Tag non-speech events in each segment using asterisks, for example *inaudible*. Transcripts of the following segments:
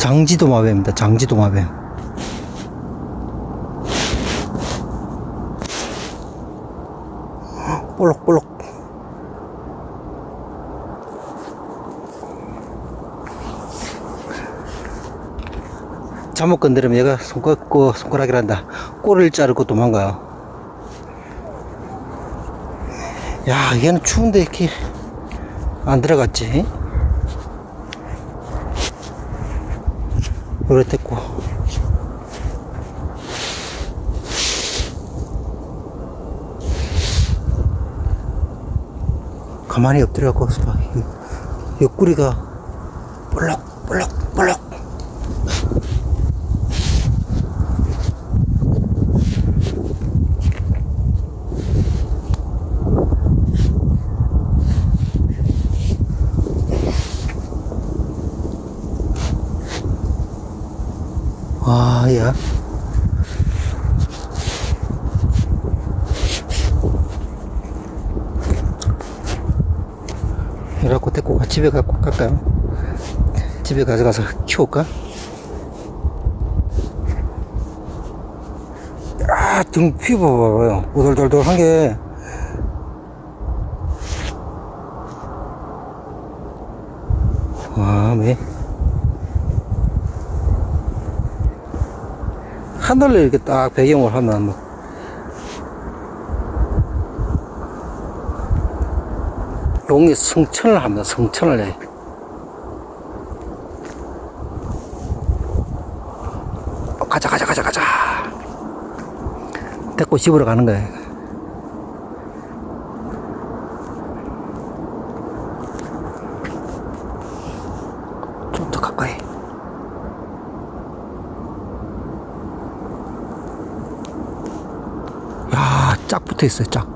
장지도 마뱀입니다. 장지도 마뱀. 볼록볼록. 잘못 건드리면 얘가 손가락, 고 손가락이란다. 꼬리를 자르고 도망가요. 야, 얘는 추운데 이렇게 안 들어갔지? 됐고. 가만히 엎드려갖고 봐. 이 옆구리가 볼록, 볼록, 볼록. 와, 야. 이래갖고 데리고 가, 집에 갖고 갈까요? 집에 가져가서 키울까? 아, 등 피부 봐봐요. 오돌돌돌 한 게. 와, 매. 하늘을 이렇게 딱 배경을 하면 뭐 용이 성천을 합니다. 성천을 해. 어, 가자 가자 가자 가자. 데리고 집으로 가는. 좀 더 가까이. 야, 짝 붙어 있어요, 짝.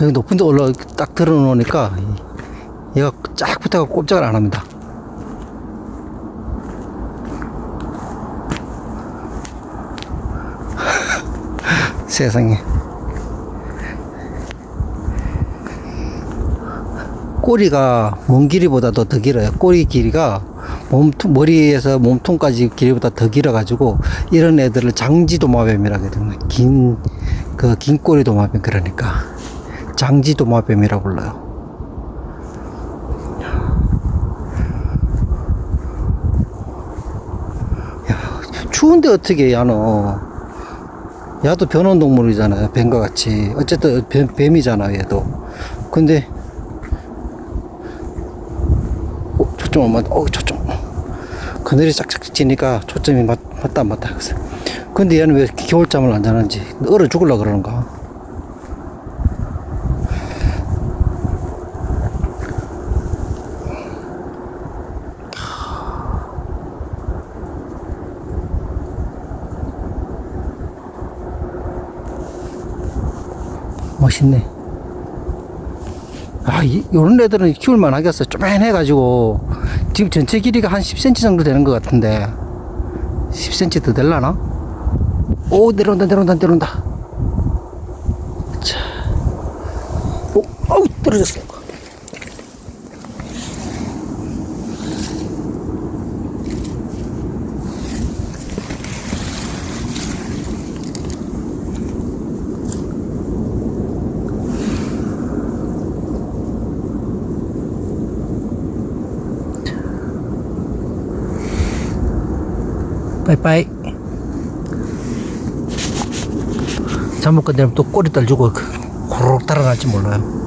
여기 높은 데 올라 딱 들어 놓으니까 얘가 쫙 붙어가 꼼짝을 안 합니다. *laughs* 세상에. 꼬리가 몸 길이보다도 더 길어요. 꼬리 길이가 몸통, 머리에서 몸통까지 길이보다 더 길어가지고 이런 애들을 장지도마뱀이라고 하거든요. 긴, 그 긴 꼬리 도마뱀 그러니까. 장지도마뱀이라고 불러요. 야, 추운데 어떻게 야너 야도 변온 동물이잖아요 뱀과 같이 어쨌든 뱀, 뱀이잖아 얘도 근데 어, 초점 안 맞다. 어, 초점. 그늘이 짝짝 지니까 초점이 맞, 맞다, 안 맞다. 그래서. 근데 얘는 왜 겨울잠을 안 자는지. 얼어 죽을라 그러는가? 멋있네. 아, 이, 요런 애들은 키울만 하겠어. 쪼맨해가지고. 지금 전체 길이가 한 10cm 정도 되는 것 같은데. 10cm 더 될라나? 오, 내려온다, 내려온다, 내려온다. 자. 오, 어우, 떨어졌어. 빠이빠이. 잘못 건드리면 또 꼬리 떨 주고 호로록 달아날지 몰라요.